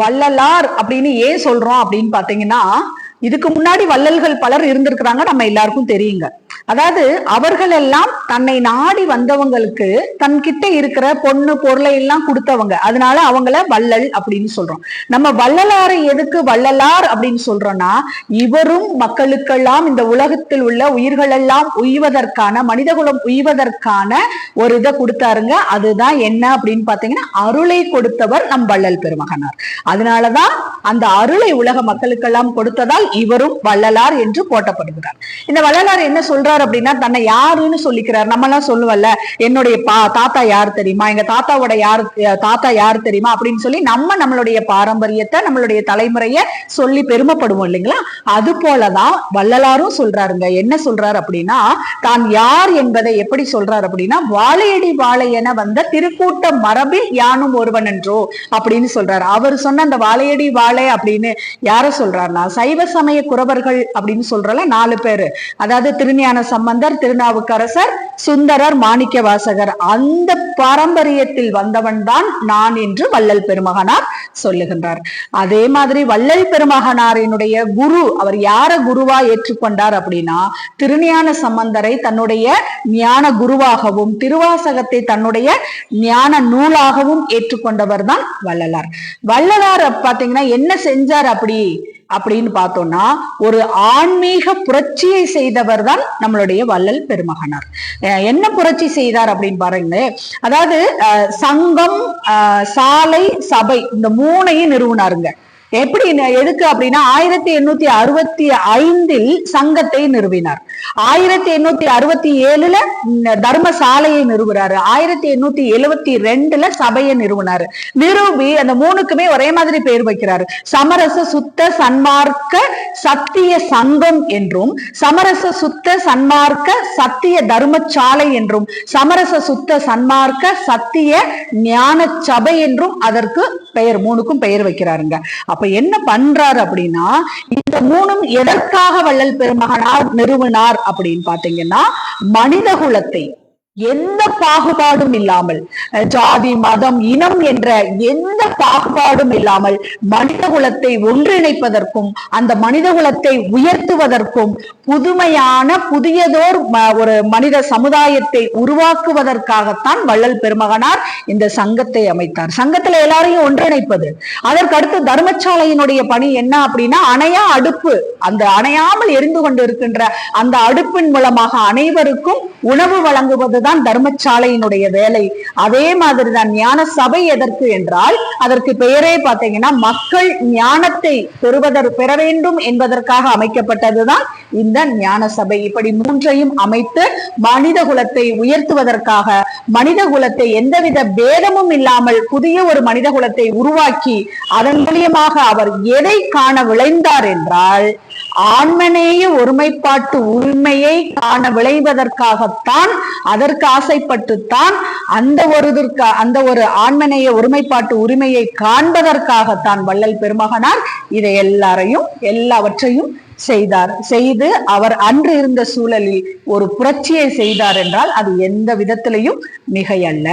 வள்ளலார் அப்படின்னு ஏன் சொல்றோம் அப்படின்னு பாத்தீங்கன்னா இதுக்கு முன்னாடி வள்ளல்கள் பலர் இருந்திருக்கிறாங்க நம்ம எல்லாருக்கும் தெரியுங்க. அதாவது அவர்கள் எல்லாம் தன்னை நாடி வந்தவங்களுக்கு தன்கிட்ட இருக்கிற பொண்ணு பொருளை எல்லாம் கொடுத்தவங்க. அதனால அவங்கள வள்ளல் அப்படின்னு சொல்றோம். நம்ம வள்ளலாரை எதுக்கு வள்ளலார் அப்படின்னு சொல்றோம்னா இவரும் மக்களுக்கெல்லாம் இந்த உலகத்தில் உள்ள உயிர்கள் எல்லாம் உய்வதற்கான மனிதகுலம் உய்வதற்கான ஒரு இதை கொடுத்தாருங்க. அதுதான் என்ன அப்படின்னு பாத்தீங்கன்னா அருளை கொடுத்தவர் நம் வள்ளல் பெருமகனார். அதனாலதான் அந்த அருளை உலக மக்களுக்கெல்லாம் கொடுத்ததால் இவரும் வள்ளலார் என்று போட்டப்படுகிறார் இந்த வள்ளலார் என்ன சொல்றார் அப்படின்னா தன்னை யாருன்னு சொல்லிக்கிறார். நம்ம எல்லாம் சொல்லுவல்ல என்னுடைய பா தாத்தா யார் தெரியுமா? எங்க தாத்தாவோட யாரு தாத்தா யார் தெரியுமா? அப்படின்னு சொல்லி நம்ம நம்மளுடைய பாரம்பரியத்தை நம்மளுடைய தலைமுறைய சொல்லி பெருமைப்படுவோம் இல்லைங்களா? அது போலதான் வள்ளலாரும் சொல்றாருங்க. என்ன சொல்றாரு அப்படின்னா தான் யார் என்பதை எப்படி சொல்றாரு அப்படின்னா வாழையடி வாழையென வந்த திருக்கூட்ட மரபில் யானும் ஒருவன் என்றோ அப்படின்னு சொல்றாரு. அவர் சொன்ன அந்த வாழையடி வாழை அப்படின்னு யார சொல்றாருன்னா சைவ சமய குறவர்கள் அப்படின்னு சொல்றல நாலு பேரு. அதாவது திருஞான சம்பந்தர் திருநாவுக்கரசர் சுந்தரர் மாணிக்க வாசகர் அந்த பாரம்பரியத்தில் வந்தவன் தான் நான் என்று வள்ளல் பெருமகனார் சொல்லுகின்றார். அதே மாதிரி வள்ளல் பெருமகனாரினுடைய குரு அவர் யார குருவா ஏற்றுக்கொண்டார் அப்படின்னா திருஞான சம்பந்தரை தன்னுடைய ஞான குருவாகவும் திருவாசகத்தை தன்னுடைய ஞான நூலாகவும் ஏற்றுக்கொண்டவர் தான் வள்ளலார். வள்ளலார் பாத்தீங்கன்னா என்ன செஞ்சார் அப்படி? அப்படின்னு பார்த்தோம்னா ஒரு ஆன்மீக புரட்சியை செய்தவர் தான் நம்மளுடைய வள்ளல் பெருமகனார். அஹ் என்ன புரட்சி செய்தார் அப்படின்னு பாருங்க அதாவது சங்கம் சாலை சபை இந்த மூணையும் நிறுவனாருங்க. எப்படி எதுக்கு அப்படின்னா ஆயிரத்தி எண்ணூத்தி அறுபத்தி ஐந்தில் சங்கத்தை நிறுவினார். ஆயிரத்தி எண்ணூத்தி அறுபத்தி ஏழுல ம், தர்மசாலையை நிறுவுறாரு. ஆயிரத்தி எண்ணூத்தி எழுவத்தி ரெண்டுல சபையை நிறுவினாரு. நிறுவி அந்த மூணுக்குமே ஒரே மாதிரி பேர் வைக்கிறாரு. சமரச சுத்த சன்மார்க்க சத்திய சங்கம் என்றும் சமரச சுத்த சன்மார்க்க சத்திய தர்மசாலை என்றும் சமரச சுத்த சன்மார்க்க சத்திய ஞான சபை என்றும் அதற்கு பெயர் மூணுக்கும் பெயர் வைக்கிறாருங்க. அப்ப என்ன பண்றாரு அப்படின்னா இந்த மூணும் எதற்காக வள்ளல் பெருமகனார் நிறுவனார் அப்படின்னு பாத்தீங்கன்னா மனித குலத்தை எந்த பாகுபாடும் இல்லாமல் ஜாதி மதம் இனம் என்ற எந்த பாகுபாடும் இல்லாமல் மனித குலத்தை ஒன்றிணைப்பதற்கும் அந்த மனித குலத்தை உயர்த்துவதற்கும் புதுமையான புதியதோர் ஒரு மனித சமுதாயத்தை உருவாக்குவதற்காகத்தான் வள்ளல் பெருமகனார் இந்த சங்கத்தை அமைத்தார். சங்கத்துல எல்லாரையும் ஒன்றிணைப்பது. அதற்கு அடுத்து தர்மசாலையினுடைய பணி என்ன அப்படின்னா அணையா அடுப்பு. அந்த அணையாமல் எரிந்து கொண்டு இருக்கின்ற அந்த அடுப்பின் மூலமாக அனைவருக்கும் உணவு வழங்குவது அதுதான் தர்மசாலையினுடைய வேலை. அதே மாதிரிதான் ஞான சபை எதற்கு என்றால் அதற்கு பெயரே பார்த்தீங்கன்னா மக்கள் ஞானத்தை பெறுவதற்கு பெற வேண்டும் என்பதற்காக அமைக்கப்பட்டதுதான் இந்த ஞான சபை இப்படி மூன்றையும் அமைத்து மனித குலத்தை உயர்த்துவதற்காக மனித குலத்தை எந்தவித பேதமும் இல்லாமல் புதிய ஒரு மனித குலத்தை உருவாக்கி அதன் மூலியமாக அவர் எதை காண விளைந்தார் என்றால் ஆண்மனேய ஒருமைப்பாட்டு உரிமையை காண விளைவதற்காகத்தான் அதற்கு ஆசைப்பட்டுத்தான் அந்த ஒரு இதற்கு அந்த ஒரு ஆண்மனேய ஒருமைப்பாட்டு உரிமையை காண்பதற்காகத்தான் வள்ளல் பெருமகனார் இதை எல்லாரையும் எல்லாவற்றையும் செய்தார். செய்து அவர் அன்று இருந்த சூழலில் ஒரு புரட்சியை செய்தார் என்றால் அது எந்த விதத்திலையும் மிகையல்ல.